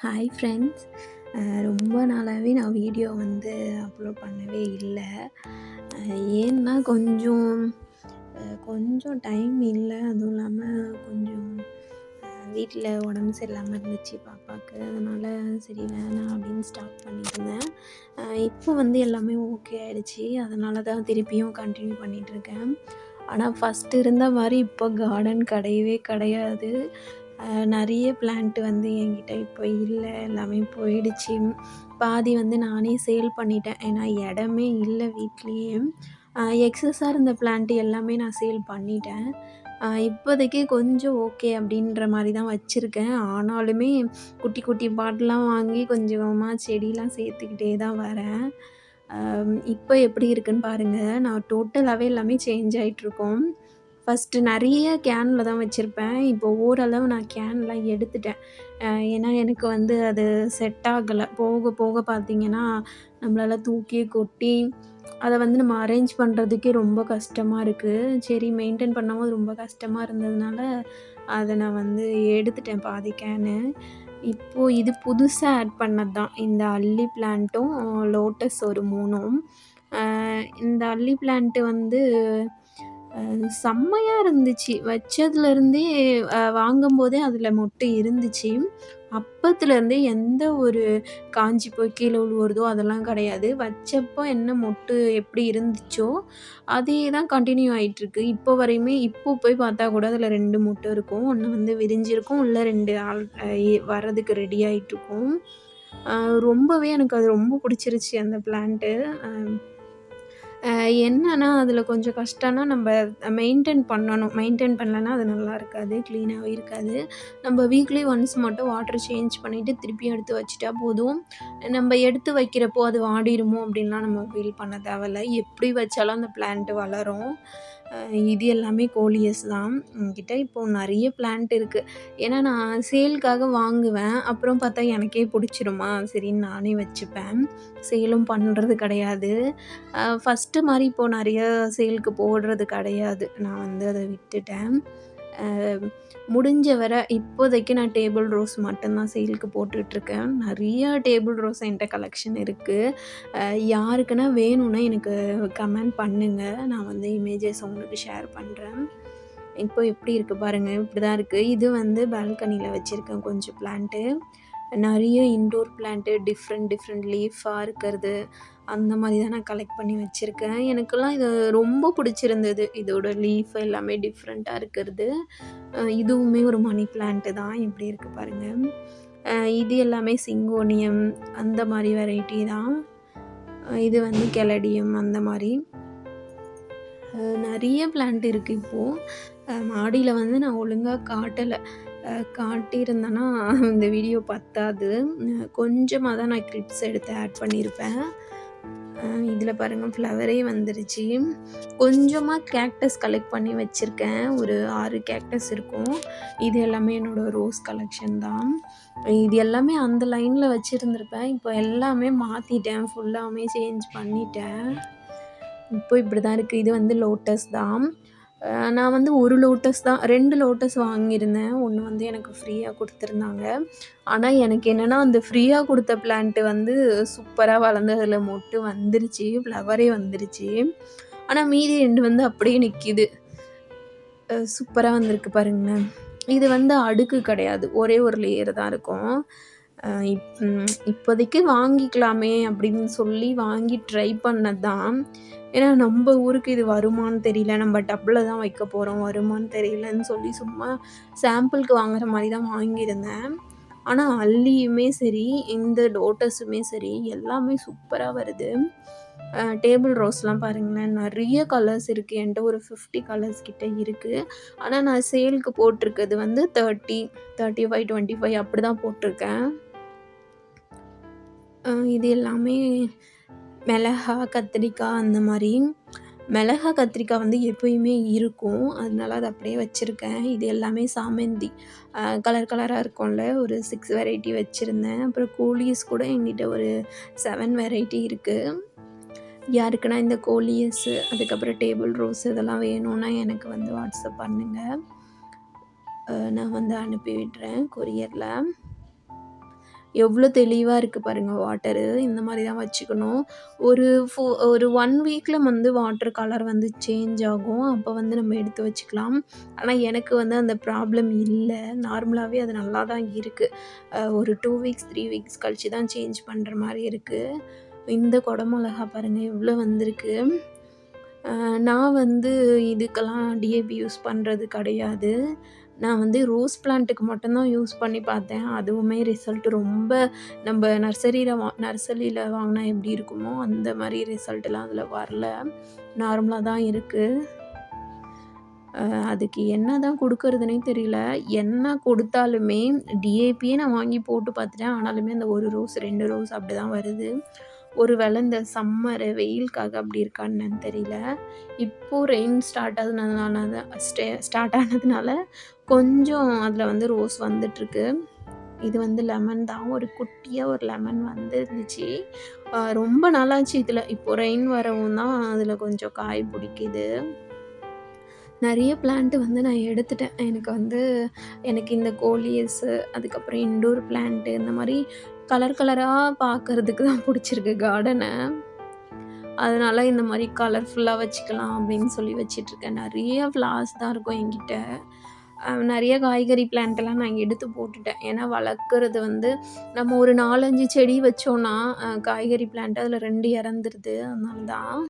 Hi friends ரொம்ப நாளாகவே நான் வீடியோ வந்து அப்லோட் பண்ணவே இல்லை. ஏன்னா கொஞ்சம் கொஞ்சம் டைம் இல்லை. அதுவும் இல்லாமல் கொஞ்சம் வீட்டில் உடம்பு சரியில்லாமல் இருந்துச்சு பாப்பாவுக்கு அதனால் சரி வேணாம் அப்படின்னு ஸ்டாப் பண்ணியிருந்தேன். இப்போ வந்து எல்லாமே ஓகே ஆகிடுச்சி அதனால தான் திருப்பியும் கண்டினியூ பண்ணிகிட்ருக்கேன் ஆனால் ஃபஸ்ட்டு இருந்த மாதிரி இப்போ கார்டன் கிடையவே கிடையாது. நிறைய பிளான்ட் வந்து என்கிட்ட இப்போ இல்லை. எல்லாமே போயிடுச்சு. பாதி வந்து நானே சேல் பண்ணிட்டேன். ஏன்னா இடமே இல்லை வீட்லேயே. எக்ஸஸாக இருந்த பிளான்ட் எல்லாமே நான் சேல் பண்ணிட்டேன். இப்போதைக்கு கொஞ்சம் ஓகே அப்படின்ற மாதிரி தான் வச்சுருக்கேன். ஆனாலுமே குட்டி குட்டி பாட்டெலாம் வாங்கி கொஞ்சமாக செடிலாம் சேர்த்துக்கிட்டே தான் வரேன். இப்போ எப்படி இருக்குன்னு பாருங்கள் நான் டோட்டலாகவே எல்லாமே சேஞ்ச் ஆகிட்ருக்கோம் ஃபஸ்ட்டு நிறைய கேனில் தான் வச்சுருப்பேன். இப்போ ஓரளவு நான் கேன்லாம் எடுத்துட்டேன். ஏன்னா எனக்கு வந்து அது செட் ஆகலை. போக போக பார்த்தீங்கன்னா நம்மளால் தூக்கி கொட்டி அதை வந்து நம்ம அரேஞ்ச் பண்ணுறதுக்கே ரொம்ப கஷ்டமாக இருக்குது சரி மெயின்டைன் பண்ணும்போது ரொம்ப கஷ்டமாக இருந்ததுனால அதை நான் வந்து எடுத்துட்டேன் பாதி கேனு இப்போது இது புதுசாக ஆட் பண்ணது தான். இந்த அல்லி பிளான்ட்டும் லோட்டஸ் ஒரு மூணும். இந்த அல்லி பிளான்ட்டு வந்து செம்மையாக இருந்துச்சு. வச்சதுலேருந்தே வாங்கும்போதே அதில் மொட்டு இருந்துச்சு. அப்பத்துலேருந்தே எந்த ஒரு காஞ்சி போய் கீழே விழுவுறதோ அதெல்லாம் கிடையாது. வச்சப்போ என்ன மொட்டு எப்படி இருந்துச்சோ அதே தான் கண்டினியூ ஆகிட்டுருக்கு இப்போ வரையுமே இப்போ போய் பார்த்தா கூட அதில் ரெண்டு மொட்டு இருக்கும். ஒன்று வந்து விரிஞ்சிருக்கும் உள்ளே ரெண்டு ஆள் வர்றதுக்கு ரெடி ஆகிட்ருக்கும் ரொம்பவே எனக்கு அது ரொம்ப பிடிச்சிருச்சு அந்த பிளான்ட்டு என்னன்னா அதில் கொஞ்சம் கஷ்டம்னா நம்ம மெயின்டெயின் பண்ணணும். மெயின்டைன் பண்ணலன்னா அது நல்லா இருக்காது க்ளீனாகவே இருக்காது. நம்ம வீக்லி ஒன்ஸ் மட்டும் வாட்டர் சேஞ்ச் பண்ணிவிட்டு திருப்பி எடுத்து வச்சுட்டா போதும். நம்ம எடுத்து வைக்கிறப்போ அது வாடிடுமோ அப்படின்லாம் நம்ம ஃபீல் பண்ண தேவையில்ல. எப்படி வச்சாலும் அந்த பிளான்ட்டு வளரும். இது எல்லாமே கோலியஸ் தான். என்கிட்ட இப்போது நிறைய பிளான்ட் இருக்குது ஏன்னா நான் சேலுக்காக வாங்குவேன். அப்புறம் பார்த்தா எனக்கே பிடிச்சிருமா? சரின்னு நானே வச்சுப்பேன். சேலும் பண்ணுறது கிடையாது. ஃபஸ்ட்டு மாதிரி இப்போது நிறைய சேலுக்கு போடுறது கிடையாது. நான் வந்து அதை விட்டுட்டேன். முடிஞ்ச வரை இப்போதைக்கு நான் டேபிள் ரோஸ் மட்டும்தான் சேலுக்கு போட்டுட்ருக்கேன். நிறைய டேபிள் ரோஸ் என்கிட்ட கலெக்ஷன் இருக்குது யாருக்குன்னா வேணும்னா எனக்கு கமெண்ட் பண்ணுங்கள் நான் வந்து இமேஜஸ் உங்களுக்கு ஷேர் பண்ணுறேன் இப்போ எப்படி இருக்குது பாருங்கள் இப்படி தான் இருக்குது இது வந்து பால்கனியில் வச்சுருக்கேன் கொஞ்சம் பிளான்ட்டு. நிறைய இன்டோர் பிளான்ட்டு டிஃப்ரெண்ட் டிஃப்ரெண்ட் லீஃபாக இருக்கிறது. அந்த மாதிரி தான் நான் கலெக்ட் பண்ணி வச்சுருக்கேன். எனக்கெல்லாம் இது ரொம்ப பிடிச்சிருந்தது. இதோட லீஃப் எல்லாமே டிஃப்ரெண்ட்டாக இருக்கிறது. இதுவுமே ஒரு மணி பிளான்ட்டு தான். இப்படி இருக்குது பாருங்கள் இது எல்லாமே சிங்கோனியம் அந்த மாதிரி வெரைட்டி தான். இது வந்து கெலடியம் அந்த மாதிரி. நிறைய பிளான்ட் இருக்குது இப்போது மாடியில் வந்து நான் ஒழுங்காக காட்டலை. காட்டியிருந்தேன்னா இந்த வீடியோ பத்தாது. கொஞ்சமாக தான் நான் கிளிப்ஸ் எடுத்து ஆட் பண்ணியிருப்பேன். இதில் பாருங்கள் ஃப்ளவரே வந்துருச்சு. கொஞ்சமாக கேக்டஸ் கலெக்ட் பண்ணி வச்சுருக்கேன். ஒரு ஆறு கேக்டஸ் இருக்கும். இது எல்லாமே என்னோடய ரோஸ் கலெக்ஷன் தான். இது எல்லாமே அந்த லைனில் வச்சுருந்துருப்பேன். இப்போ எல்லாமே மாற்றிட்டேன் ஃபுல்லாமே சேஞ்ச் பண்ணிட்டேன். இப்போ இப்படி தான் இருக்குது இது வந்து லோட்டஸ் தான். நான் வந்து ஒரு லோட்டஸ் தான் ரெண்டு லோட்டஸ் வாங்கியிருந்தேன். ஒன்று வந்து எனக்கு ஃப்ரீயாக கொடுத்துருந்தாங்க. ஆனால் எனக்கு என்னென்னா அந்த ஃப்ரீயாக கொடுத்த பிளான்ட்டு வந்து சூப்பராக வளர்ந்து அதில் மொட்டு வந்துருச்சு ஃப்ளவரே வந்துருச்சு. ஆனால் மீதி ரெண்டு வந்து அப்படியே நிற்கிது சூப்பராக வந்திருக்கு பாருங்களேன். இது வந்து அடுக்கு கிடையாது ஒரே ஒரு லேயர் தான் இருக்கும். இப் இப்போதைக்கு வாங்கிக்கலாமே அப்படின்னு சொல்லி வாங்கி ட்ரை பண்ணது தான் ஏன்னா நம்ம ஊருக்கு இது வருமான்னு தெரியல. நம்ம டப்பில் தான் வைக்க போகிறோம் வருமான்னு தெரியலன்னு சொல்லி சும்மா சாம்பிளுக்கு வாங்குற மாதிரி தான் வாங்கியிருந்தேன். ஆனால் அல்லியுமே சரி இந்த லோட்டஸுமே சரி எல்லாமே சூப்பராக வருது. டேபிள் ரோஸ்லாம் பாருங்களேன். நிறைய கலர்ஸ் இருக்குது என்கிட்ட ஒரு ஃபிஃப்டி கலர்ஸ் கிட்டே இருக்குது ஆனால் நான் சேலுக்கு போட்டிருக்கிறது வந்து thirty thirty five twenty five அப்படி தான் போட்டிருக்கேன். இது எல்லாமே மிளகா கத்திரிக்காய் அந்த மாதிரி. மிளகா கத்திரிக்காய் வந்து எப்பயுமே இருக்கும். அதனால அதை அப்படியே வச்சுருக்கேன். இது எல்லாமே சாமந்தி. கலர் கலராக இருக்கும்ல. ஒரு சிக்ஸ் வெரைட்டி வச்சுருந்தேன். அப்புறம் கோழிஸ் கூட எங்கிட்ட ஒரு செவன் வெரைட்டி இருக்குது யாருக்குன்னா இந்த கோலியஸ் அதுக்கப்புறம் டேபிள் ரோஸ் இதெல்லாம் வேணும்னா எனக்கு வந்து வாட்ஸ்அப் பண்ணுங்கள் நான் வந்து அனுப்பி விடுறேன் கொரியரில் எவ்வளோ தெளிவாக இருக்குது பாருங்கள் வாட்டரு. இந்த மாதிரி தான் வச்சுக்கணும். ஒரு ஃபோ ஒரு ஒன் வீக்கில் வந்து வாட்டர் கலர் வந்து சேஞ்ச் ஆகும். அப்போ வந்து நம்ம எடுத்து வச்சுக்கலாம். ஆனால் எனக்கு வந்து அந்த ப்ராப்ளம் இல்லை நார்மலாகவே அது நல்லா தான் இருக்குது ஒரு டூ வீக்ஸ், த்ரீ வீக்ஸ் கழிச்சு தான் சேஞ்ச் பண்ணுற மாதிரி இருக்குது இந்த கொடை பாருங்கள் எவ்வளோ வந்திருக்கு. நான் வந்து இதுக்கெல்லாம் டிஏபி யூஸ் பண்ணுறது கிடையாது. நான் வந்து ரோஸ் பிளான்ட்டுக்கு மட்டும்தான் யூஸ் பண்ணி பார்த்தேன். அதுவுமே ரிசல்ட் ரொம்ப நம்ம நர்சரியில் வா நர்சரியில் வாங்கினா எப்படி இருக்குமோ, அந்த மாதிரி ரிசல்ட்லாம் அதில் வரல. நார்மலாக தான் இருக்குது அதுக்கு என்ன தான் கொடுக்கறதுனே தெரியல. என்ன கொடுத்தாலுமே டிஏபியே நான் வாங்கி போட்டு பார்த்துட்டேன். ஆனாலுமே அந்த ஒரு ரோஸ், ரெண்டு ரோஸ் அப்படிதான் வருது. ஒரு வேளை இந்த சம்மரு வெயிலுக்காக அப்படி இருக்கான்னு தெரியல. இப்போது ரெயின் ஸ்டார்ட் ஆனதுனால தான் ஸ்டே ஸ்டார்ட் ஆனதுனால கொஞ்சம் அதில் வந்து ரோஸ் வந்துட்டுருக்கு. இது வந்து லெமன் தான். ஒரு குட்டியாக ஒரு லெமன் வந்துருந்துச்சு. ரொம்ப நாளாச்சு இதில் இப்போ ரெயின் வரவும் தான் அதில் கொஞ்சம் காய் பிடிக்குது நிறைய பிளான்ட்டு வந்து நான் எடுத்துட்டேன். எனக்கு வந்து எனக்கு இந்த கோலியஸு, அதுக்கப்புறம் இன்டோர் பிளான்ட்டு இந்த மாதிரி கலர் கலராக பார்க்கறதுக்கு தான் பிடிச்சிருக்கு கார்டனை அதனால் இந்த மாதிரி கலர்ஃபுல்லாக வச்சுக்கலாம் அப்படின்னு சொல்லி வச்சிட்ருக்கேன் நிறைய ஃப்ளார்ஸ் தான் இருக்கும் என்கிட்ட. நிறைய காய்கறி பிளான்ட்டெல்லாம் நான் எடுத்து போட்டுட்டேன். ஏன்னா வளர்க்குறது வந்து நம்ம ஒரு 4, 5 செடி வச்சோன்னா காய்கறி பிளான்ட் அதில் ரெண்டு இறந்துருது. அதனால தான்.